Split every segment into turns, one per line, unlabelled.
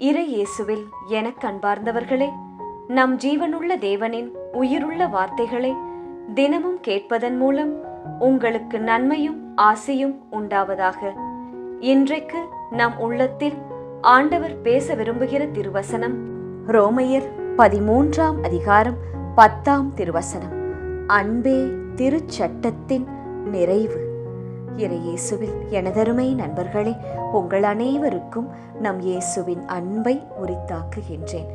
இறை இயேசுவில் எனக் அன்பார்ந்தவர்களே நம் ஜீவனுள்ள தேவனின் உயிருள்ள வார்த்தைகளை தினமும் கேட்பதன் மூலம் உங்களுக்கு நன்மையும் ஆசையும் உண்டாவதாக. இன்றைக்கு நம் உள்ளத்தில் ஆண்டவர் பேச விரும்புகிற திருவசனம் ரோமையர் பதிமூன்றாம் அதிகாரம் பத்தாம் திருவசனம். அன்பே திருச்சட்டத்தின் நிறைவு. இறையேசுவில் எனதருமை நண்பர்களே உங்கள் அனைவருக்கும் நம் இயேசுவின் அன்பை உரித்தாக்குகின்றேன்.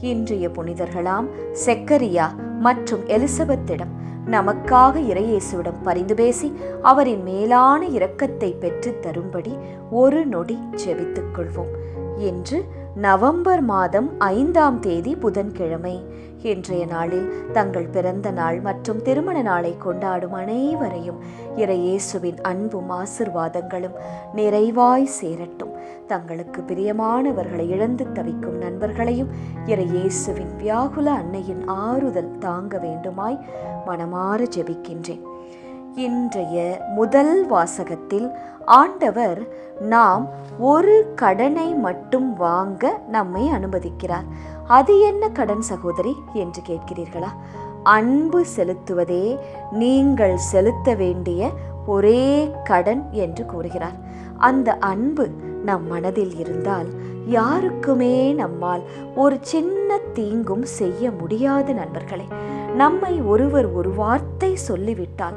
இன்றைய புனிதர்களாம் செக்கரியா மற்றும் எலிசபெத்திடம் நமக்காக இறையேசுவிடம் பரிந்து பேசி அவரின் மேலான இரக்கத்தை பெற்றுத் தரும்படி ஒரு நொடி ஜெபித்துக் கொள்வோம். என்று நவம்பர் மாதம் ஐந்தாம் தேதி புதன்கிழமை. இன்றைய நாளில் தங்கள் பிறந்த நாள் மற்றும் திருமண நாளை கொண்டாடும் அனைவரையும் இறையேசுவின் அன்பும் ஆசிர்வாதங்களும் நிறைவாய் சேரட்டும். தங்களுக்கு பிரியமானவர்களை இழந்து தவிக்கும் நண்பர்களையும் இறையேசுவின் வியாகுல அன்னையின் ஆறுதல் தாங்க வேண்டுமாய் மனமாற ஜெபிக்கின்றேன். இன்றைய முதல் வாசகத்தில் ஆண்டவர் நாம் ஒரு கடனை மட்டும் வாங்க நம்மை அனுமதிக்கிறார். அது என்ன கடன் சகோதரி? என்று கேட்கிறீர்களா? அன்பு செலுத்துவதே நீங்கள் செலுத்த வேண்டிய ஒரே கடன் என்று கூறுகிறார். அந்த அன்பு நம் மனதில் இருந்தால் யாருக்குமே நம்மால் ஒரு சின்ன தீங்கும் செய்ய முடியாது நண்பர்களே. நம்மை ஒருவர் ஒரு வார்த்தை சொல்லிவிட்டால்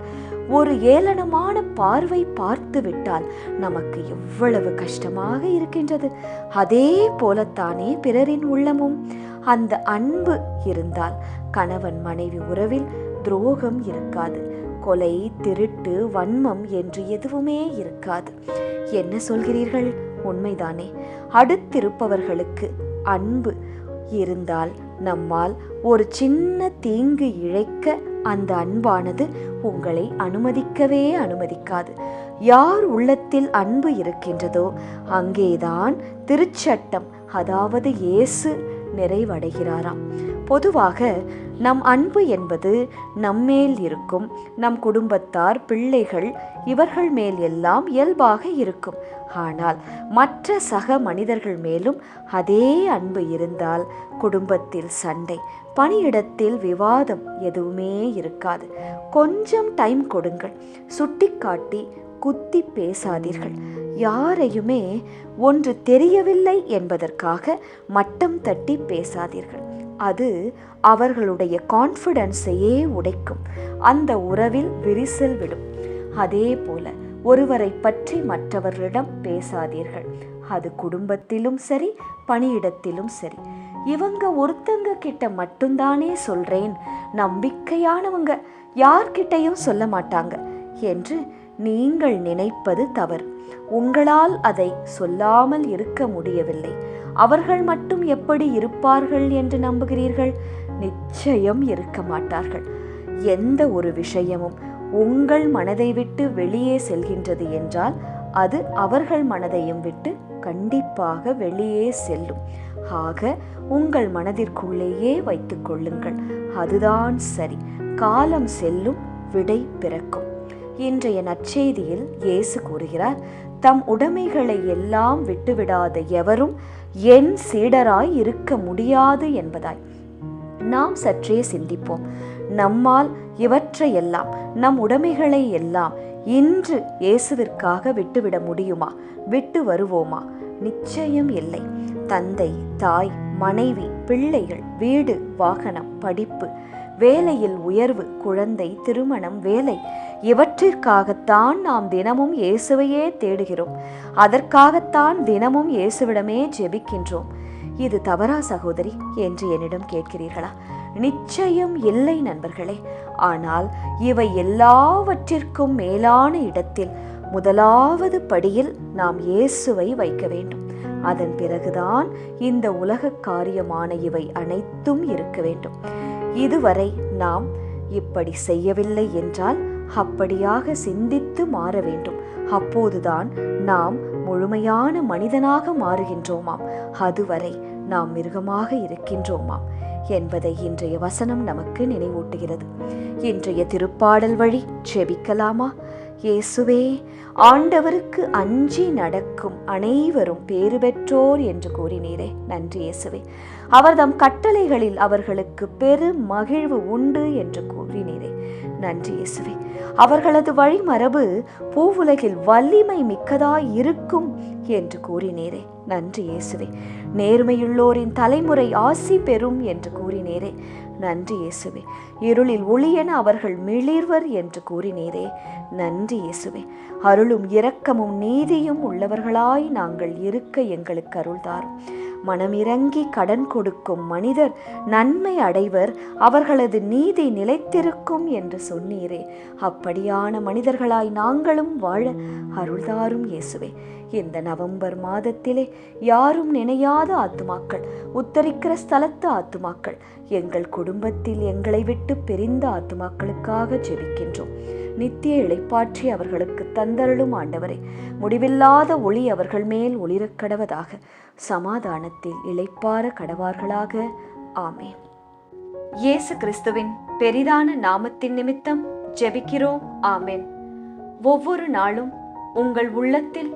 ஒரு ஏளனமான பார்வை பார்த்து விட்டால் நமக்கு எவ்வளவு கஷ்டமாக இருக்கின்றது. அதே போலத்தானே பிறரின் உள்ளமும். அந்த அன்பு இருந்தால் கணவன் மனைவி உறவில் துரோகம் இருக்காது. கொலை திருட்டு வன்மம் என்று எதுவுமே இருக்காது. என்ன சொல்கிறீர்கள்? உண்மைதானே. அடுத்திருப்பவர்களுக்கு அன்பு இருந்தால் நம்மால் ஒரு சின்ன தீங்கு இழைக்க அந்த அன்பானது உங்களை அனுமதிக்கவே அனுமதிக்காது. யார் உள்ளத்தில் அன்பு இருக்கின்றதோ அங்கேதான் திருச்சட்டம் அதாவது இயேசு நிறைவடைகிறாராம். பொதுவாக நம் அன்பு என்பது நம்மேல் இருக்கும் நம் குடும்பத்தார் பிள்ளைகள் இவர்கள் மேல் எல்லாம் இயல்பாக இருக்கும். ஆனால் மற்ற சக மனிதர்கள் மேலும் அதே அன்பு இருந்தால் குடும்பத்தில் சண்டை பணியிடத்தில் விவாதம் எதுவுமே இருக்காது. கொஞ்சம் டைம் கொடுங்கள். சுட்டிக்காட்டி குத்தி பேசாதீர்கள். யாரையுமே ஒன்று தெரியவில்லை என்பதற்காக மட்டம் தட்டி பேசாதீர்கள். அது அவர்களுடைய கான்ஃபிடன்ஸையே உடைக்கும். அந்த உறவில் விரிசல் விடும். அதே போல ஒருவரை பற்றி மற்றவர்களிடம் பேசாதீர்கள். அது குடும்பத்திலும் சரி பணியிடத்திலும் சரி. இவங்க ஒருத்தங்க கிட்ட மட்டும்தானே சொல்றேன். நம்பிக்கையானவங்க யார்கிட்டையும் சொல்ல மாட்டாங்க என்று நீங்கள் நினைப்பது தவறு. உங்களால் அதை சொல்லாமல் இருக்க முடியவில்லை. அவர்கள் மட்டும் எப்படி இருப்பார்கள் என்று நம்புகிறீர்கள்? நிச்சயம் இருக்க மாட்டார்கள். எந்த ஒரு விஷயமும் உங்கள் மனதை விட்டு வெளியே செல்கின்றது என்றால் அது அவர்கள் மனதையும் விட்டு கண்டிப்பாக வெளியே செல்லும். ஆக உங்கள் மனதிற்குள்ளேயே வைத்துக் கொள்ளுங்கள். அதுதான் சரி. காலம் செல்லும் விடை பிறக்கும். இன்றைய நற்செய்தியில் இயேசு கூறுகிறார் தம் உடைமைகளை எல்லாம் விட்டுவிடாத எவரும் என் சீடராய் இருக்க முடியாது என்பதாய். நாம் சற்றே சிந்திப்போம். நம்மால் இவற்றையெல்லாம் நம் உடைமைகளை எல்லாம் இன்று இயேசுவிற்காக விட்டுவிட முடியுமா? விட்டு வருவோமா? நிச்சயம் இல்லை. தந்தை தாய் மனைவி பிள்ளைகள் வீடு வாகனம் படிப்பு வேலையில் உயர்வு குழந்தை திருமணம் வேலை இவற்றிற்காகத்தான் நாம் தினமும் இயேசுவையே தேடுகிறோம். அதற்காகத்தான் தினமும் இயேசுவிடமே ஜெபிக்கின்றோம். இது தவறா சகோதரி? என்று என்னிடம் கேட்கிறீர்களா? நிச்சயம் இல்லை நண்பர்களே. ஆனால் இவை எல்லாவற்றிற்கும் மேலான இடத்தில் முதலாவது படியில் நாம் இயேசுவை வைக்க வேண்டும். அதன் பிறகுதான் இந்த உலக காரியமான இவை அனைத்தும் இருக்க வேண்டும். இதுவரை நாம் இப்படி செய்யவில்லை என்றால் அப்படியாக சிந்தித்து மாற வேண்டும். அப்போதுதான் நாம் முழுமையான மனிதனாக மாறுகின்றோமாம். அதுவரை நாம் மிருகமாக இருக்கின்றோமாம் என்பதை இன்றைய வசனம் நமக்கு நினைவூட்டுகிறது. இன்றைய திருப்பாடல் வழி செபிக்கலாமா? இயேசுவே ஆண்டவருக்கு அஞ்சி நடக்கும் அனைவரும் பேறு பெற்றோர் என்று கூறினீரே. நன்றி இயேசுவே. அவர் தம் கட்டளைகளில் அவர்களுக்கு பெரு மகிழ்வு உண்டு என்று கூறினீரே. நன்றி இயேசுவே. அவர்களது வழிமரபு பூவுலகில் வலிமை மிக்கதாய் இருக்கும் என்று கூறினீரே. நன்றி இயேசுவே. நேர்மையுள்ளோரின் தலைமுறை ஆசி பெறும் என்று கூறினேரே. நன்றி இயேசுவே. இருளில் ஒளியென அவர்கள் மிளிர்வர் என்று கூறினீரே. நன்றி இயேசுவே. அருளும் இரக்கமும் நீதியும் உள்ளவர்களாய் நாங்கள் இருக்க எங்களுக்கு அருள்தாரும் மனமிறங்கி கடன் கொடுக்கும் மனிதர் நன்மை அடைவர் அவர்களது நீதி நிலைத்திருக்கும் என்று சொன்னீரே. அப்படியான மனிதர்களாய் நாங்களும் வாழ அருள்தாரும் இயேசுவே. இந்த நவம்பர் மாதத்திலே யாரும் நினையாத ஆத்துமாக்கள். உத்தரிக்கிற ஸ்தலத்து ஆத்துமாக்கள். எங்கள் குடும்பத்தில் எங்களை விட்டு பிரிந்த ஆத்துமாக்களுக்காக ஜெபிக்கின்றோம். நித்திய இளைப்பாற்றி அவர்களுக்கு தந்தருளும் ஆண்டவரே. முடிவில்லாத ஒளி அவர்கள் மேல் ஒளிரக் கடவதாக. சமாதானத்தில் இளைப்பார கடவார்களாக. ஆமேன். இயேசு கிறிஸ்துவின் பெரிதான நாமத்தின் நிமித்தம் ஜெபிக்கிறோம். ஆமேன். ஒவ்வொரு நாளும் உங்கள் உள்ளத்தில்